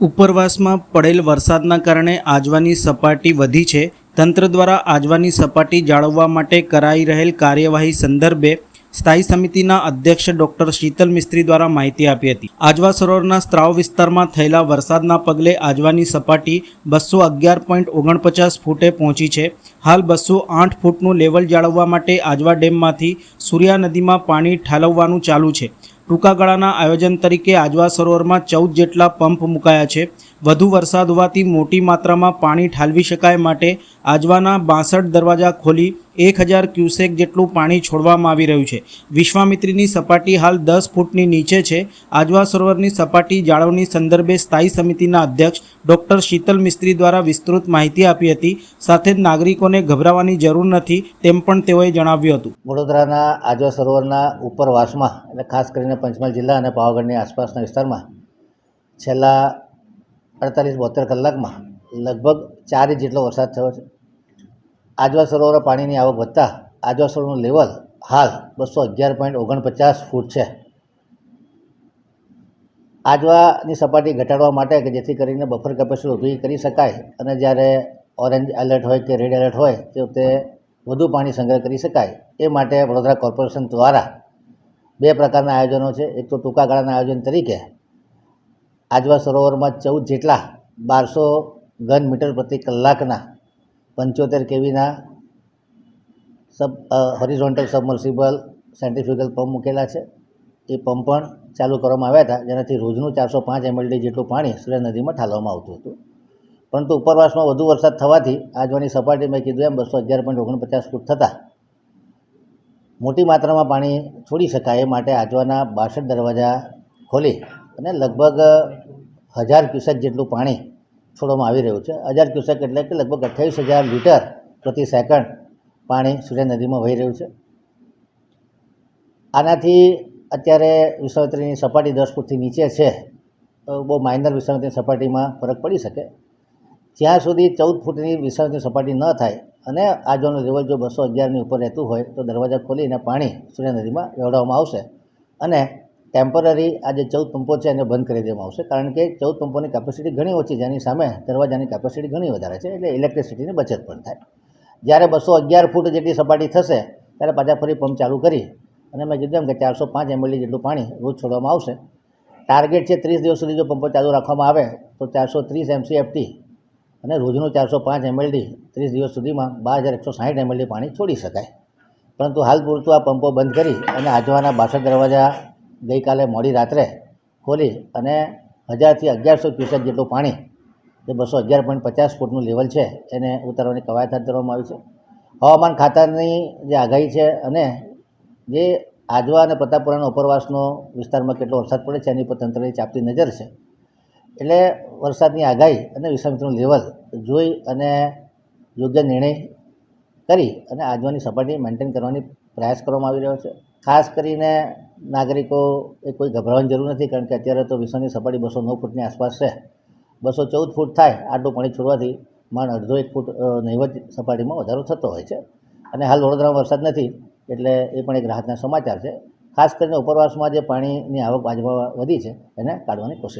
ઉપરવાસમાં પડેલ વરસાદના કારણે આજવાની સપાટી વધી છે. તંત્ર દ્વારા આજવાની સપાટી જાળવવા માટે કરાઈ રહેલ કાર્યવાહી સંદર્ભે સ્થાયી સમિતિના અધ્યક્ષ ડોક્ટર શીતલ મિસ્ત્રી દ્વારા માહિતી આપી હતી. આજવા સરોવરના સ્ત્રાવ વિસ્તારમાં થયેલા વરસાદના પગલે આજવાની સપાટી બસો અગિયાર પોઈન્ટ ઓગણપચાસ ફૂટે પહોંચી છે. હાલ બસો આઠ ફૂટનું લેવલ જાળવવા માટે આજવા ડેમમાંથી સૂર્યા નદીમાં પાણી ઠાલવવાનું ચાલુ છે. ટૂંકા ગાળાના આયોજન તરીકે આજવા સરોવરમાં ચૌદ જેટલા પંપ મુકાયા છે. વધુ વરસાદ હોવાથી મોટી માત્રામાં પાણી ઠાલવી શકાય માટે આજવાના બાસઠ દરવાજા ખોલી એક હજાર ક્યુસેક જેટલું પાણી છોડવામાં આવી રહ્યું છે. વિશ્વામિત્રીની સપાટી હાલ દસ ફૂટની નીચે છે. આજવા સરોવરની સપાટી જાળવણી સંદર્ભે સ્થાયી સમિતિના અધ્યક્ષ ડૉક્ટર શીતલ મિસ્ત્રી દ્વારા વિસ્તૃત માહિતી આપી હતી. સાથે જ નાગરિકોને ગભરાવાની જરૂર નથી તેમ પણ તેઓએ જણાવ્યું હતું. વડોદરાના આજવા સરોવરના ઉપરવાસમાં એટલે ખાસ કરીને પંચમહાલ જિલ્લા અને પાવાગઢની આસપાસના વિસ્તારમાં છેલ્લા અડતાલીસ બોતેર કલાકમાં લગભગ ચાર ઇંચ જેટલો વરસાદ થયો છે. આજવા સરોવર પાણીની આવક વધતા આજવા સરોવરનું લેવલ હાલ બસો અગિયાર પોઈન્ટ ઓગણપચાસ ફૂટ છે. આજવાની સપાટી ઘટાડવા માટે કે જેથી કરીને બફર કેપેસિટી ઊભી કરી શકાય અને જ્યારે ઓરેન્જ એલર્ટ હોય કે રેડ એલર્ટ હોય તે વધુ પાણી સંગ્રહ કરી શકાય એ માટે વડોદરા કોર્પોરેશન દ્વારા બે પ્રકારના આયોજનો છે. એક તો ટૂંકા ગાળાના આયોજન તરીકે આજવા સરોવરમાં ચૌદ જેટલા બારસો ઘન મીટર પ્રતિ કલાકના પંચોતેર કેવીના sub horizontal submersible scientifical pump મૂકેલા છે. એ પંપ પણ ચાલુ કરવામાં આવ્યા હતા, જેનાથી રોજનું ચારસો પાંચ એમએલડી જેટલું પાણી સુરત નદીમાં ઠાલવામાં આવતું હતું. પરંતુ ઉપરવાસમાં વધુ વરસાદ થવાથી આજવાની સપાટી મેં કીધું એમ, બસો અગિયાર પોઈન્ટ ઓગણપચાસ ફૂટ થતાં મોટી માત્રામાં પાણી છોડી શકાય એ માટે આજવાના બાસઠ દરવાજા ખોલી અને લગભગ હજાર ક્યુસેક જેટલું પાણી છોડવામાં આવી રહ્યું છે. હજાર ક્યુસેક એટલે કે લગભગ અઠ્યાવીસ હજાર લીટર પ્રતિ સેકન્ડ પાણી સૂર્ય નદીમાં વહી રહ્યું છે. આનાથી અત્યારે વિશ્વામિત્રીની સપાટી દસ ફૂટથી નીચે છે. બહુ માઇનર વિશ્વામિત્રીની સપાટીમાં ફરક પડી શકે. જ્યાં સુધી ચૌદ ફૂટની વિશ્વામિત્રીની સપાટી ન થાય અને આ જોનું લેવલ જો બસો અગિયારની ઉપર રહેતું હોય તો દરવાજા ખોલીને પાણી સૂર્ય નદીમાં વહેવડાવવામાં આવશે. અને ટેમ્પરરી આ જે ચૌદ પંપો છે એને બંધ કરી દેવામાં આવશે. કારણ કે ચૌદ પંપોની કેપેસિટી ઘણી ઓછી છે. જેની સામે દરવાજાની કેપેસિટી ઘણી વધારે છે. એટલે ઇલેક્ટ્રિસિટીની બચત પણ થાય. જ્યારે બસો અગિયાર ફૂટ જેટલી સપાટી થશે, ત્યારે પાછા ફરી પંપ ચાલુ કરી અને મેં કીધું એમ કે ચારસો પાંચ એમએલડી જેટલું પાણી રોજ છોડવામાં આવશે. ટાર્ગેટ છે ત્રીસ દિવસ સુધી જો પંપો ચાલુ રાખવામાં આવે, તો ચારસો ત્રીસ એમસીએફટી અને રોજનું ચારસો પાંચ એમએલડી ત્રીસ દિવસ સુધીમાં બાર હજાર એકસો સાઠ એમએલડી પાણી છોડી શકાય. પરંતુ હાલ પૂરતું આ પંપો બંધ કરી અને આજવાના બાસઠ દરવાજા ગઈકાલે મોડી રાત્રે ખોલી અને હજારથી અગિયારસો ક્યુસેક જેટલું પાણી, જે બસો અગિયાર પોઈન્ટ પચાસ ફૂટનું લેવલ છે, એને ઉતારવાની કવાયત હાથ ધરવામાં આવી છે. હવામાન ખાતાની જે આગાહી છે અને જે આજવા અને પ્રતાપપુરાના ઉપરવાસનો વિસ્તારમાં કેટલો વરસાદ પડે છે, એની પર તંત્રની ચાપતી નજર છે. એટલે વરસાદની આગાહી અને વિશ્વામિત્રનું લેવલ જોઈ અને યોગ્ય નિર્ણય કરી અને આજવાની સપાટી મેન્ટેન કરવાની પ્રયાસ કરવામાં આવી રહ્યો છે. ખાસ કરીને નાગરિકો એ કોઈ ગભરાવાની જરૂર નથી, કારણ કે અત્યારે તો વિશ્વની સપાટી બસો નવ ફૂટની આસપાસ છે. બસો ચૌદ ફૂટ થાય આટલું પાણી છોડવાથી માંડ અડધો એક ફૂટ નહીવત સપાટીમાં વધારો થતો હોય છે. અને હાલ વડોદરામાં વરસાદ નથી, એટલે એ પણ એક રાહતના સમાચાર છે. ખાસ કરીને ઉપરવાસમાં જે પાણીની આવક બાજુમાં વધી છે, એને કાઢવાની કોશિશ